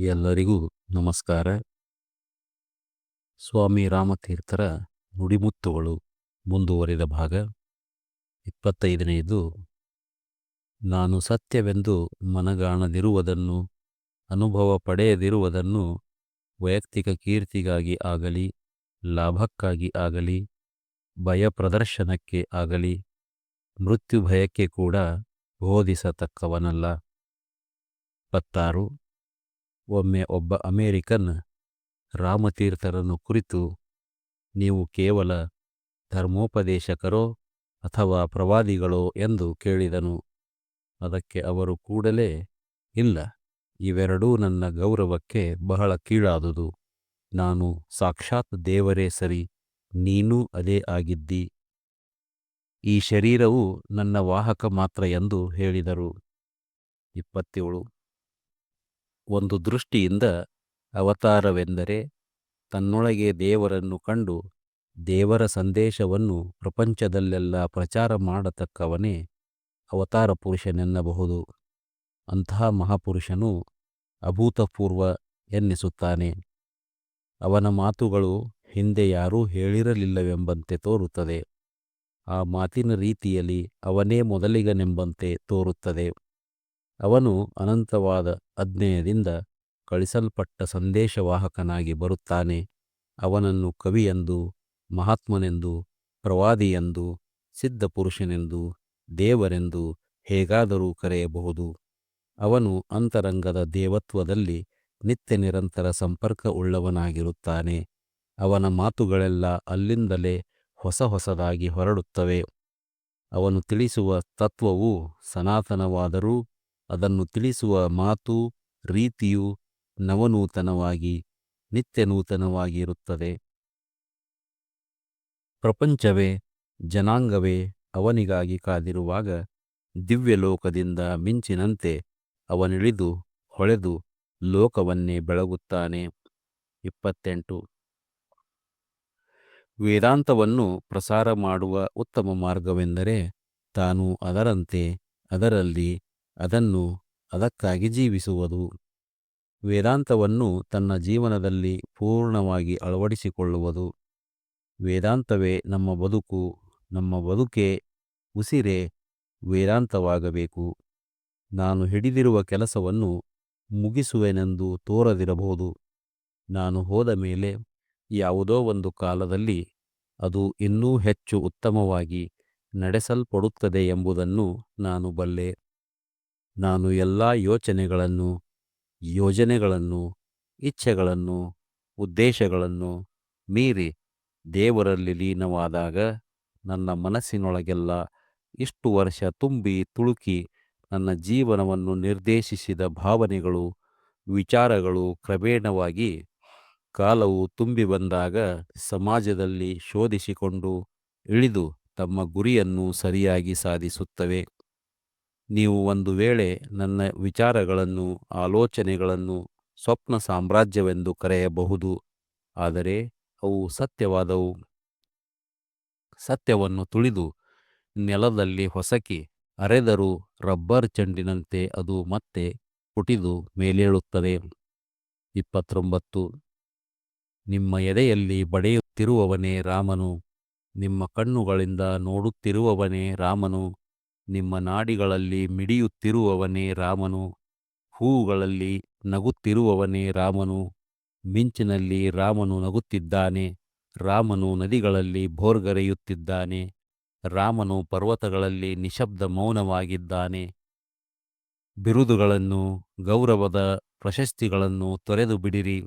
ಎಲ್ಲರಿಗೂ ನಮಸ್ಕಾರ. ಸ್ವಾಮಿ ರಾಮತೀರ್ಥರ ನುಡಿಮುತ್ತುಗಳು ಮುಂದುವರಿದ ಭಾಗ ಇಪ್ಪತ್ತೈದನೆಯದು. ನಾನು ಸತ್ಯವೆಂದು ಮನಗಾಣದಿರುವುದನ್ನು, ಅನುಭವ ಪಡೆಯದಿರುವುದನ್ನು, ವೈಯಕ್ತಿಕ ಕೀರ್ತಿಗಾಗಿ ಆಗಲಿ, ಲಾಭಕ್ಕಾಗಿ ಆಗಲಿ ಭಯ ಪ್ರದರ್ಶನಕ್ಕೆ ಆಗಲಿ ಮೃತ್ಯು ಭಯಕ್ಕೆ ಕೂಡ ಬೋಧಿಸತಕ್ಕವನಲ್ಲ. ಇಪ್ಪತ್ತಾರು ಒಮ್ಮೆ ಒಬ್ಬ ಅಮೇರಿಕನ್ ರಾಮತೀರ್ಥರನ್ನು ಕುರಿತು ನೀವು ಕೇವಲ ಧರ್ಮೋಪದೇಶಕರೋ ಅಥವಾ ಪ್ರವಾದಿಗಳೋ ಎಂದು ಕೇಳಿದನು. ಅದಕ್ಕೆ ಅವರು ಕೂಡಲೇ, ಇಲ್ಲ, ಇವೆರಡೂ ನನ್ನ ಗೌರವಕ್ಕೆ ಬಹಳ ಕೀಳಾದುದು. ನಾನು ಸಾಕ್ಷಾತ್ ದೇವರೇ ಸರಿ, ನೀನೂ ಅದೇ ಆಗಿದ್ದಿ. ಈ ಶರೀರವು ನನ್ನ ವಾಹಕ ಮಾತ್ರ ಎಂದು ಹೇಳಿದರು. ಇಪ್ಪತ್ತೇಳು ಒಂದು ದೃಷ್ಟಿಯಿಂದ ಅವತಾರವೆಂದರೆ ತನ್ನೊಳಗೆ ದೇವರನ್ನು ಕಂಡು ದೇವರ ಸಂದೇಶವನ್ನು ಪ್ರಪಂಚದಲ್ಲೆಲ್ಲ ಪ್ರಚಾರ ಮಾಡತಕ್ಕವನೇ ಅವತಾರ ಪುರುಷನೆನ್ನಬಹುದು. ಅಂತಹ ಮಹಾಪುರುಷನು ಅಭೂತಪೂರ್ವ ಎನ್ನಿಸುತ್ತಾನೆ. ಅವನ ಮಾತುಗಳು ಹಿಂದೆ ಯಾರೂ ಹೇಳಿರಲಿಲ್ಲವೆಂಬಂತೆ ತೋರುತ್ತದೆ. ಆ ಮಾತಿನ ರೀತಿಯಲ್ಲಿ ಅವನೇ ಮೊದಲಿಗನೆಂಬಂತೆ ತೋರುತ್ತದೆ. ಅವನು ಅನಂತವಾದ ಅಜ್ಞೇಯದಿಂದ ಕಳಿಸಲ್ಪಟ್ಟ ಸಂದೇಶವಾಹಕನಾಗಿ ಬರುತ್ತಾನೆ. ಅವನನ್ನು ಕವಿಯೆಂದು, ಮಹಾತ್ಮನೆಂದು, ಪ್ರವಾದಿಯೆಂದು ಸಿದ್ಧಪುರುಷನೆಂದು ದೇವರೆಂದು ಹೇಗಾದರೂ ಕರೆಯಬಹುದು. ಅವನು ಅಂತರಂಗದ ದೇವತ್ವದಲ್ಲಿ ನಿತ್ಯ ನಿರಂತರ ಸಂಪರ್ಕ ಉಳ್ಳವನಾಗಿರುತ್ತಾನೆ. ಅವನ ಮಾತುಗಳೆಲ್ಲ ಅಲ್ಲಿಂದಲೇ ಹೊಸ ಹೊಸದಾಗಿ ಹೊರಡುತ್ತವೆ. ಅವನು ತಿಳಿಸುವ ತತ್ವವು ಸನಾತನವಾದರೂ ಅದನ್ನು ತಿಳಿಸುವ ಮಾತು, ರೀತಿಯು ನವನೂತನವಾಗಿ ನಿತ್ಯ ನೂತನವಾಗಿರುತ್ತದೆ ಪ್ರಪಂಚವೇ, ಜನಾಂಗವೇ ಅವನಿಗಾಗಿ ಕಾದಿರುವಾಗ ದಿವ್ಯಲೋಕದಿಂದ ಮಿಂಚಿನಂತೆ ಅವನಿಳಿದು ಹೊಳೆದು ಲೋಕವನ್ನೇ ಬೆಳಗುತ್ತಾನೆ. ಇಪ್ಪತ್ತೆಂಟು. ವೇದಾಂತವನ್ನು ಪ್ರಸಾರ ಮಾಡುವ ಉತ್ತಮ ಮಾರ್ಗವೆಂದರೆ ತಾನು ಅದರಂತೆ ಅದರಲ್ಲಿ ಅದನ್ನು ಅದಕ್ಕಾಗಿ ಜೀವಿಸುವುದು. ವೇದಾಂತವನ್ನು ತನ್ನ ಜೀವನದಲ್ಲಿ ಪೂರ್ಣವಾಗಿ ಅಳವಡಿಸಿಕೊಳ್ಳುವುದು. ವೇದಾಂತವೇ ನಮ್ಮ ಬದುಕು, ನಮ್ಮ ಬದುಕೇ ಉಸಿರೇ ವೇದಾಂತವಾಗಬೇಕು. ನಾನು ಹಿಡಿದಿರುವ ಕೆಲಸವನ್ನು ಮುಗಿಸುವೆನೆಂದು ತೋರದಿರಬಹುದು. ನಾನು ಹೋದ ಮೇಲೆ ಯಾವುದೋ ಒಂದು ಕಾಲದಲ್ಲಿ ಅದು ಇನ್ನೂ ಹೆಚ್ಚು ಉತ್ತಮವಾಗಿ ನಡೆಸಲ್ಪಡುತ್ತದೆ ಎಂಬುದನ್ನು ನಾನು ಬಲ್ಲೆ ನಾನು ಎಲ್ಲ ಯೋಚನೆಗಳನ್ನು, ಯೋಜನೆಗಳನ್ನು, ಇಚ್ಛೆಗಳನ್ನು, ಉದ್ದೇಶಗಳನ್ನು ಮೀರಿ ದೇವರಲ್ಲಿ ಲೀನವಾದಾಗ ನನ್ನ ಮನಸ್ಸಿನೊಳಗೆಲ್ಲ ಇಷ್ಟು ವರ್ಷ ತುಂಬಿ ತುಳುಕಿ ನನ್ನ ಜೀವನವನ್ನು ನಿರ್ದೇಶಿಸಿದ ಭಾವನೆಗಳು, ವಿಚಾರಗಳು ಕ್ರಮೇಣವಾಗಿ ಕಾಲವು ತುಂಬಿ ಬಂದಾಗ ಸಮಾಜದಲ್ಲಿ ಶೋಧಿಸಿಕೊಂಡು ಇಳಿದು ತಮ್ಮ ಗುರಿಯನ್ನು ಸರಿಯಾಗಿ ಸಾಧಿಸುತ್ತವೆ. ನೀವು ಒಂದು ವೇಳೆ ನನ್ನ ವಿಚಾರಗಳನ್ನು, ಆಲೋಚನೆಗಳನ್ನು ಸ್ವಪ್ನ ಸಾಮ್ರಾಜ್ಯವೆಂದು ಕರೆಯಬಹುದು, ಆದರೆ ಅವು ಸತ್ಯವಾದವು. ಸತ್ಯವನ್ನು ತುಳಿದು ನೆಲದಲ್ಲಿ ಹೊಸಕಿ ಅರೆದರೂ ರಬ್ಬರ್ ಚೆಂಡಿನಂತೆ ಅದು ಮತ್ತೆ ಪುಟಿದು ಮೇಲೇಳುತ್ತದೆ. ಇಪ್ಪತ್ತೊಂಬತ್ತು. ನಿಮ್ಮ ಎದೆಯಲ್ಲಿ ಬಡೆಯುತ್ತಿರುವವನೇ ರಾಮನು, ನಿಮ್ಮ ಕಣ್ಣುಗಳಿಂದ ನೋಡುತ್ತಿರುವವನೇ ರಾಮನು. ನಿಮ್ಮ ನಾಡಿಗಳಲ್ಲಿ ಮಿಡಿಯುತ್ತಿರುವವನೇ ರಾಮನು, ಹೂವುಗಳಲ್ಲಿ ನಗುತ್ತಿರುವವನೇ ರಾಮನು, ಮಿಂಚಿನಲ್ಲಿ ರಾಮನು ನಗುತ್ತಿದ್ದಾನೆ, ರಾಮನು ನದಿಗಳಲ್ಲಿ ಭೋರ್ಗರೆಯುತ್ತಿದ್ದಾನೆ, ರಾಮನು ಪರ್ವತಗಳಲ್ಲಿ ನಿಶಬ್ದ ಮೌನವಾಗಿದ್ದಾನೆ. ಬಿರುದುಗಳನ್ನು, ಗೌರವದ ಪ್ರಶಸ್ತಿಗಳನ್ನು ತೊರೆದು ಬಿಡಿರಿ.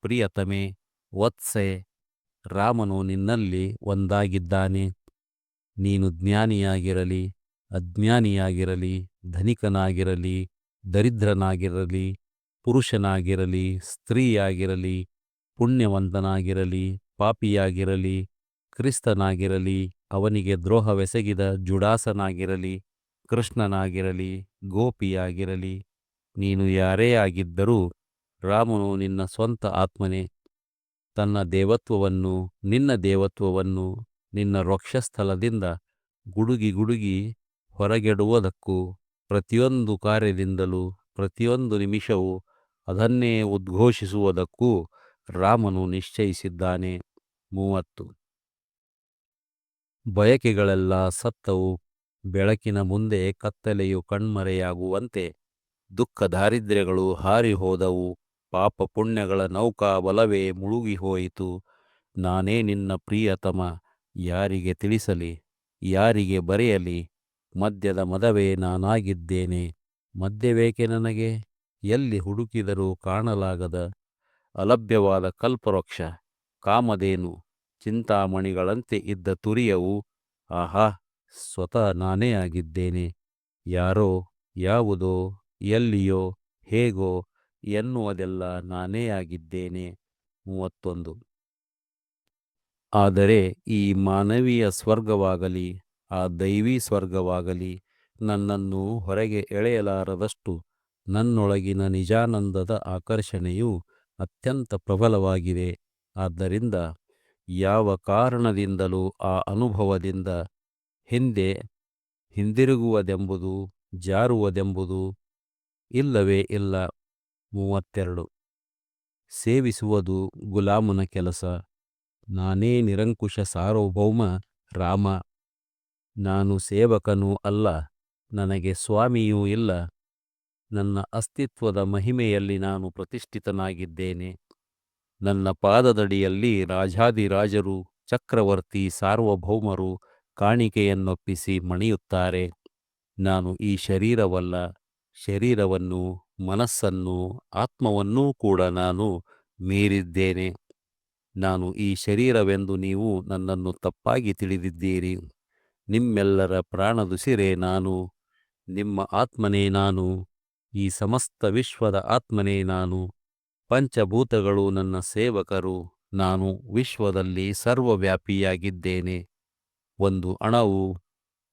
ಪ್ರಿಯತಮೆ, ವತ್ಸೆ, ರಾಮನು ನಿನ್ನಲ್ಲಿ ಒಂದಾಗಿದ್ದಾನೆ. ನೀನು ಜ್ಞಾನಿಯಾಗಿರಲಿ. ಅಜ್ಞಾನಿಯಾಗಿರಲಿ, ಧನಿಕನಾಗಿರಲಿ, ದರಿದ್ರನಾಗಿರಲಿ, ಪುರುಷನಾಗಿರಲಿ, ಸ್ತ್ರೀಯಾಗಿರಲಿ, ಪುಣ್ಯವಂತನಾಗಿರಲಿ, ಪಾಪಿಯಾಗಿರಲಿ, ಕ್ರಿಸ್ತನಾಗಿರಲಿ, ಅವನಿಗೆ ದ್ರೋಹವೆಸಗಿದ ಜುಡಾಸನಾಗಿರಲಿ, ಕೃಷ್ಣನಾಗಿರಲಿ, ಗೋಪಿಯಾಗಿರಲಿ, ನೀನು ಯಾರೇ ಆಗಿದ್ದರೂ ರಾಮನು ನಿನ್ನ ಸ್ವಂತ ಆತ್ಮನೇ. ತನ್ನ ದೇವತ್ವವನ್ನು, ನಿನ್ನ ದೇವತ್ವವನ್ನು, ನಿನ್ನ ರೊಕ್ಷಸ್ಥಲದಿಂದ ಗುಡುಗಿ ಗುಡುಗಿ ಹೊರಗೆಡುವುದಕ್ಕೂ ಪ್ರತಿಯೊಂದು ಕಾರ್ಯದಿಂದಲೂ ಪ್ರತಿಯೊಂದು ನಿಮಿಷವೂ ಅದನ್ನೇ ಉದ್ಘೋಷಿಸುವುದಕ್ಕೂ ರಾಮನು ನಿಶ್ಚಯಿಸಿದ್ದಾನೆ. ಮೂವತ್ತು. ಬಯಕೆಗಳೆಲ್ಲ ಸತ್ತವು. ಬೆಳಕಿನ ಮುಂದೆ ಕತ್ತಲೆಯು ಕಣ್ಮರೆಯಾಗುವಂತೆ ದುಃಖ ದಾರಿದ್ರ್ಯಗಳು ಹಾರಿಹೋದವು. ಪಾಪ ಪುಣ್ಯಗಳ ನೌಕಾ ಬಲವೇ ಮುಳುಗಿಹೋಯಿತು. ನಾನೇ ನಿನ್ನ ಪ್ರಿಯತಮ. ಯಾರಿಗೆ ತಿಳಿಸಲಿ? ಯಾರಿಗೆ ಬರೆಯಲಿ? ಮದ್ಯದ ಮದವೇ ನಾನಾಗಿದ್ದೇನೆ. ಮದ್ಯವೇಕೆ ನನಗೆ? ಎಲ್ಲಿ ಹುಡುಕಿದರೂ ಕಾಣಲಾಗದ ಅಲಭ್ಯವಾದ ಕಲ್ಪವೃಕ್ಷ, ಕಾಮಧೇನು, ಚಿಂತಾಮಣಿಗಳಂತೆ ಇದ್ದ ತುರಿಯವು, ಆಹಾ, ಸ್ವತಃ ನಾನೇ ಆಗಿದ್ದೇನೆ. ಯಾರೋ, ಯಾವುದೋ, ಎಲ್ಲಿಯೋ, ಹೇಗೋ ಎನ್ನುವುದೆಲ್ಲ ನಾನೇ ಆಗಿದ್ದೇನೆ. ಮೂವತ್ತೊಂದು. ಆದರೆ ಈ ಮಾನವೀಯ ಸ್ವರ್ಗವಾಗಲಿ ಆ ದೈವಿ ಸ್ವರ್ಗವಾಗಲಿ, ನನ್ನನ್ನು ಹೊರಗೆ ಎಳೆಯಲಾರದಷ್ಟು ನನ್ನೊಳಗಿನ ನಿಜಾನಂದದ ಆಕರ್ಷಣೆಯು ಅತ್ಯಂತ ಪ್ರಬಲವಾಗಿದೆ. ಆದ್ದರಿಂದ ಯಾವ ಕಾರಣದಿಂದಲೂ ಆ ಅನುಭವದಿಂದ ಹಿಂದೆ ಹಿಂದಿರುಗುವುದೆಂಬುದು, ಜಾರುವುದೆಂಬುದು ಇಲ್ಲವೇ ಇಲ್ಲ. ಮೂವತ್ತೆರಡು. ಸೇವಿಸುವುದು ಗುಲಾಮನ ಕೆಲಸ. ನಾನೇ ನಿರಂಕುಶ ಸಾರ್ವಭೌಮ ರಾಮ. ನಾನು ಸೇವಕನೂ ಅಲ್ಲ, ನನಗೆ ಸ್ವಾಮಿಯೂ ಇಲ್ಲ. ನನ್ನ ಅಸ್ತಿತ್ವದ ಮಹಿಮೆಯಲ್ಲಿ ನಾನು ಪ್ರತಿಷ್ಠಿತನಾಗಿದ್ದೇನೆ. ನನ್ನ ಪಾದದಡಿಯಲ್ಲಿ ರಾಜಾದಿರಾಜರು ಚಕ್ರವರ್ತಿ, ಸಾರ್ವಭೌಮರು ಕಾಣಿಕೆಯನ್ನೊಪ್ಪಿಸಿ ಮಣಿಯುತ್ತಾರೆ. ನಾನು ಈ ಶರೀರವಲ್ಲ, ಶರೀರವನ್ನು ಮನಸ್ಸನ್ನು ಆತ್ಮವನ್ನೂ ಕೂಡ ನಾನು ಮೀರಿದ್ದೇನೆ. ನಾನು ಈ ಶರೀರವೆಂದು ನೀವು ನನ್ನನ್ನು ತಪ್ಪಾಗಿ ತಿಳಿದಿದ್ದೀರಿ. ನಿಮ್ಮೆಲ್ಲರ ಪ್ರಾಣದುಸಿರೆ ನಾನು, ನಿಮ್ಮ ಆತ್ಮನೇ ನಾನು, ಈ ಸಮಸ್ತ ವಿಶ್ವದ ಆತ್ಮನೇ ನಾನು, ಪಂಚಭೂತಗಳು ನನ್ನ ಸೇವಕರು, ನಾನು ವಿಶ್ವದಲ್ಲಿ ಸರ್ವವ್ಯಾಪಿಯಾಗಿದ್ದೇನೆ. ಒಂದು ಅಣವು,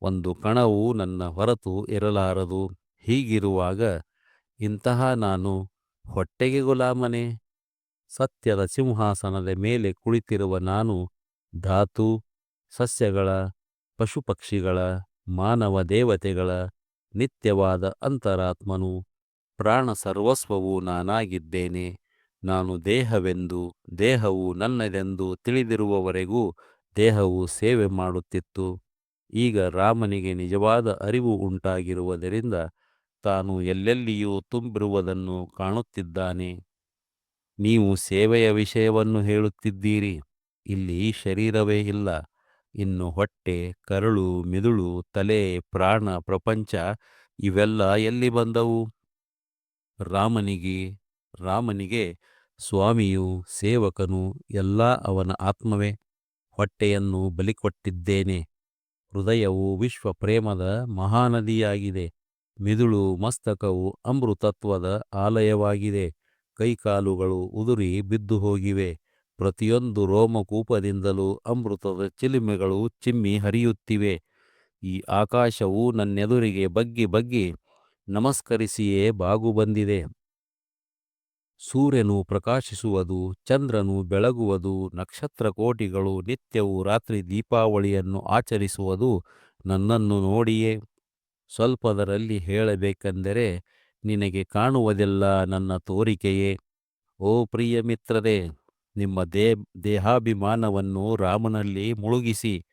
ಒಂದು ಕಣವು ನನ್ನ ಹೊರತು ಇರಲಾರದು. ಹೀಗಿರುವಾಗ ಇಂತಹ ನಾನು ಹೊಟ್ಟೆಗೆ ಗುಲಾಮನೆ? ಸತ್ಯದ ಸಿಂಹಾಸನದ ಮೇಲೆ ಕುಳಿತಿರುವ ನಾನು ಧಾತು, ಸಸ್ಯಗಳ ಪಶುಪಕ್ಷಿಗಳ, ಮಾನವ ದೇವತೆಗಳ, ನಿತ್ಯವಾದ ಅಂತರಾತ್ಮನು, ಪ್ರಾಣ ಸರ್ವಸ್ವವು ನಾನಾಗಿದ್ದೇನೆ. ನಾನು ದೇಹವೆಂದು, ದೇಹವು ನನ್ನದೆಂದು ತಿಳಿದಿರುವವರೆಗೂ ದೇಹವು ಸೇವೆ ಮಾಡುತ್ತಿತ್ತು. ಈಗ ರಾಮನಿಗೆ ನಿಜವಾದ ಅರಿವು ಉಂಟಾಗಿರುವುದರಿಂದ ತಾನು ಎಲ್ಲೆಲ್ಲಿಯೂ ತುಂಬಿರುವುದನ್ನು ಕಾಣುತ್ತಿದ್ದಾನೆ. ನೀವು ಸೇವೆಯ ವಿಷಯವನ್ನು ಹೇಳುತ್ತಿದ್ದೀರಿ. ಇಲ್ಲಿ ಶರೀರವೇ ಇಲ್ಲ. ಇನ್ನು ಹೊಟ್ಟೆ, ಕರಳು, ಮಿದುಳು, ತಲೆ, ಪ್ರಾಣ, ಪ್ರಪಂಚ ಇವೆಲ್ಲ ಎಲ್ಲಿ ಬಂದವು? ರಾಮನಿಗೆ ರಾಮನಿಗೆ ಸ್ವಾಮಿಯು, ಸೇವಕನು ಎಲ್ಲ ಅವನ ಆತ್ಮವೇ. ಹೊಟ್ಟೆಯನ್ನು ಬಲಿಕೊಟ್ಟಿದ್ದೇನೆ. ಹೃದಯವು ವಿಶ್ವ ಪ್ರೇಮದ ಮಹಾನದಿಯಾಗಿದೆ. ಮಿದುಳು ಮಸ್ತಕವು ಅಮೃತತ್ವದ ಆಲಯವಾಗಿದೆ. ಕೈಕಾಲುಗಳು ಉದುರಿ ಬಿದ್ದು ಹೋಗಿವೆ ಪ್ರತಿಯೊಂದು ರೋಮಕೂಪದಿಂದಲೂ ಅಮೃತದ ಚಿಲುಮೆಗಳು ಚಿಮ್ಮಿ ಹರಿಯುತ್ತಿವೆ. ಈ ಆಕಾಶವು ನನ್ನೆದುರಿಗೆ ಬಗ್ಗಿ ಬಗ್ಗಿ ನಮಸ್ಕರಿಸಿಯೇ ಬಾಗು ಬಂದಿದೆ. ಸೂರ್ಯನು ಪ್ರಕಾಶಿಸುವುದು, ಚಂದ್ರನು ಬೆಳಗುವುದು ನಕ್ಷತ್ರ ಕೋಟಿಗಳು ನಿತ್ಯವೂ ರಾತ್ರಿ ದೀಪಾವಳಿಯನ್ನು ಆಚರಿಸುವುದು ನನ್ನನ್ನು ನೋಡಿಯೇ. ಸ್ವಲ್ಪದರಲ್ಲಿ ಹೇಳಬೇಕೆಂದರೆ ನಿನಗೆ ಕಾಣುವುದೆಲ್ಲ ನನ್ನ ತೋರಿಕೆಯೇ. ಓ ಪ್ರಿಯ ಮಿತ್ರರೇ! ನಿಮ್ಮ ದೇ, ದೇಹಾಭಿಮಾನವನ್ನು ರಾಮನಲ್ಲಿ ಮುಳುಗಿಸಿ,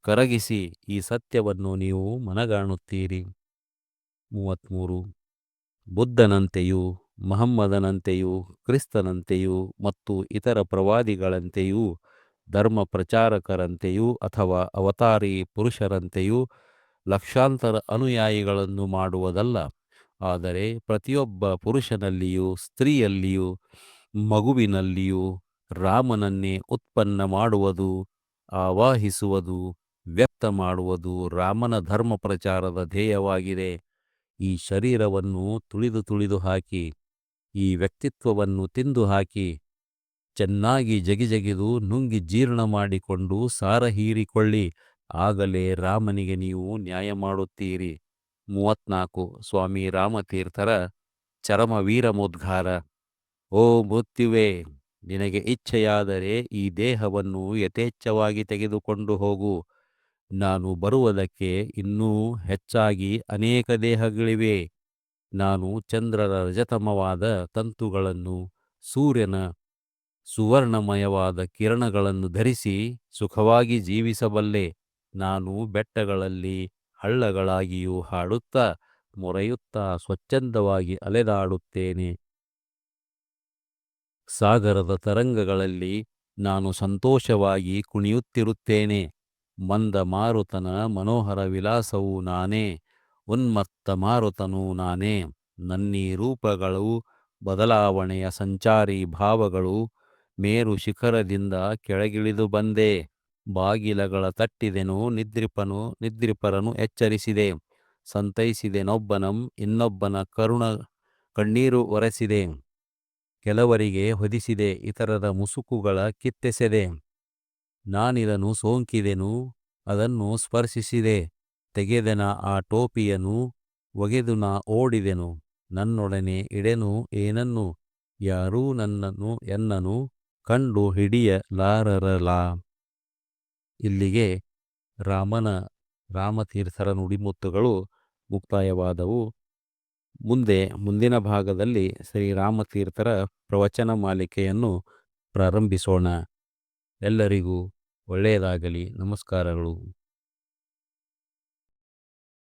ಕರಗಿಸಿ ಈ ಸತ್ಯವನ್ನು ನೀವು ಮನಗಾಣುತ್ತೀರಿ. ಮೂವತ್ತ್ಮೂರು ಬುದ್ಧನಂತೆಯೂ, ಮಹಮ್ಮದನಂತೆಯೂ, ಕ್ರಿಸ್ತನಂತೆಯೂ ಮತ್ತು ಇತರ ಪ್ರವಾದಿಗಳಂತೆಯೂ, ಧರ್ಮ ಪ್ರಚಾರಕರಂತೆಯೂ ಅಥವಾ ಅವತಾರಿ ಪುರುಷರಂತೆಯೂ ಲಕ್ಷಾಂತರ ಅನುಯಾಯಿಗಳನ್ನು ಮಾಡುವುದಲ್ಲ. ಆದರೆ ಪ್ರತಿಯೊಬ್ಬ ಪುರುಷನಲ್ಲಿಯೂ, ಸ್ತ್ರೀಯಲ್ಲಿಯೂ, ಮಗುವಿನಲ್ಲಿಯೂ ರಾಮನನ್ನೇ ಉತ್ಪನ್ನ ಮಾಡುವುದು, ಆವಾಹಿಸುವುದು, ವ್ಯಕ್ತ ಮಾಡುವುದು ರಾಮನ ಧರ್ಮ ಪ್ರಚಾರದ ಧ್ಯೇಯವಾಗಿದೆ. ಈ ಶರೀರವನ್ನು ತುಳಿದು ತುಳಿದು ಹಾಕಿ, ಈ ವ್ಯಕ್ತಿತ್ವವನ್ನು ತಿಂದು ಹಾಕಿ, ಚೆನ್ನಾಗಿ ಜಗಿಜಗಿದು ನುಂಗಿ ಜೀರ್ಣ ಮಾಡಿಕೊಂಡು ಸಾರ ಹೀರಿಕೊಳ್ಳಿ. ಆಗಲೇ ರಾಮನಿಗೆ ನೀವು ನ್ಯಾಯ ಮಾಡುತ್ತೀರಿ. ಮೂವತ್ನಾಲ್ಕು ಸ್ವಾಮಿ ರಾಮತೀರ್ಥರ ಚರಮ ವೀರಮೋದ್ಗಾರ ಓ ಮೃತ್ಯುವೇ! ನಿನಗೆ ಇಚ್ಛೆಯಾದರೆ ಈ ದೇಹವನ್ನು ಯಥೇಚ್ಛವಾಗಿ ತೆಗೆದುಕೊಂಡು ಹೋಗು. ನಾನು ಬರುವುದಕ್ಕೆ ಇನ್ನೂ ಹೆಚ್ಚಾಗಿ ಅನೇಕ ದೇಹಗಳಿವೆ. ನಾನು ಚಂದ್ರರ ರಜತಮವಾದ ತಂತುಗಳನ್ನು, ಸೂರ್ಯನ ಸುವರ್ಣಮಯವಾದ ಕಿರಣಗಳನ್ನು ಧರಿಸಿ ಸುಖವಾಗಿ ಜೀವಿಸಬಲ್ಲೆ. ನಾನು ಬೆಟ್ಟಗಳಲ್ಲಿ ಹಳ್ಳಗಳಾಗಿಯೂ ಹಾಡುತ್ತಾ ಮೊರೆಯುತ್ತಾ ಸ್ವಚ್ಛಂದವಾಗಿ ಅಲೆದಾಡುತ್ತೇನೆ. ಸಾಗರದ ತರಂಗಗಳಲ್ಲಿ ನಾನು ಸಂತೋಷವಾಗಿ ಕುಣಿಯುತ್ತಿರುತ್ತೇನೆ. ಮಂದ ಮಾರುತನ ಮನೋಹರ ವಿಲಾಸವು ನಾನೇ. ಉನ್ಮತ್ತ ಮಾರುತನೂ ನಾನೇ. ನನ್ನೀ ರೂಪಗಳು ಬದಲಾವಣೆಯ ಸಂಚಾರಿ ಭಾವಗಳು ಮೇರು ಶಿಖರದಿಂದ ಕೆಳಗಿಳಿದು ಬಂದೆ. ಬಾಗಿಲಗಳ ತಟ್ಟಿದೆನು ನಿದ್ರಿಪನು, ನಿದ್ರಿಪರನು ಎಚ್ಚರಿಸಿದೆ. ಸಂತೈಸಿದೆನೊಬ್ಬನಂ ಇನ್ನೊಬ್ಬನ ಕರುಣ ಕಣ್ಣೀರು ಒರೆಸಿದೆ. ಕೆಲವರಿಗೆ ಹೊದಿಸಿದೆ, ಇತರರ ಮುಸುಕುಗಳ ಕಿತ್ತೆಸೆದೆ. ನಾನಿದನು ಸೋಂಕಿದೆನು, ಅದನ್ನು ಸ್ಪರ್ಶಿಸಿದೆ. ತೆಗೆದೆನ ಆ ಟೋಪಿಯನು ಒಗೆದು ನಾ ಓಡಿದೆನು. ನನ್ನೊಡನೆ ಇಡೆನು ಏನನ್ನು? ಯಾರೂ ನನ್ನನ್ನು ಎನ್ನನು, ಕಂಡು ಹಿಡಿಯಲಾರರಲ ಇಲ್ಲಿಗೆ ರಾಮನ ರಾಮತೀರ್ಥರ ನುಡಿಮುತ್ತುಗಳು ಮುಕ್ತಾಯವಾದವು. ಮುಂದೆ ಮುಂದಿನ ಭಾಗದಲ್ಲಿ ಶ್ರೀರಾಮತೀರ್ಥರ ಪ್ರವಚನ ಮಾಲಿಕೆಯನ್ನು ಪ್ರಾರಂಭಿಸೋಣ. ಎಲ್ಲರಿಗೂ ಒಳ್ಳೆಯದಾಗಲಿ. ನಮಸ್ಕಾರಗಳು.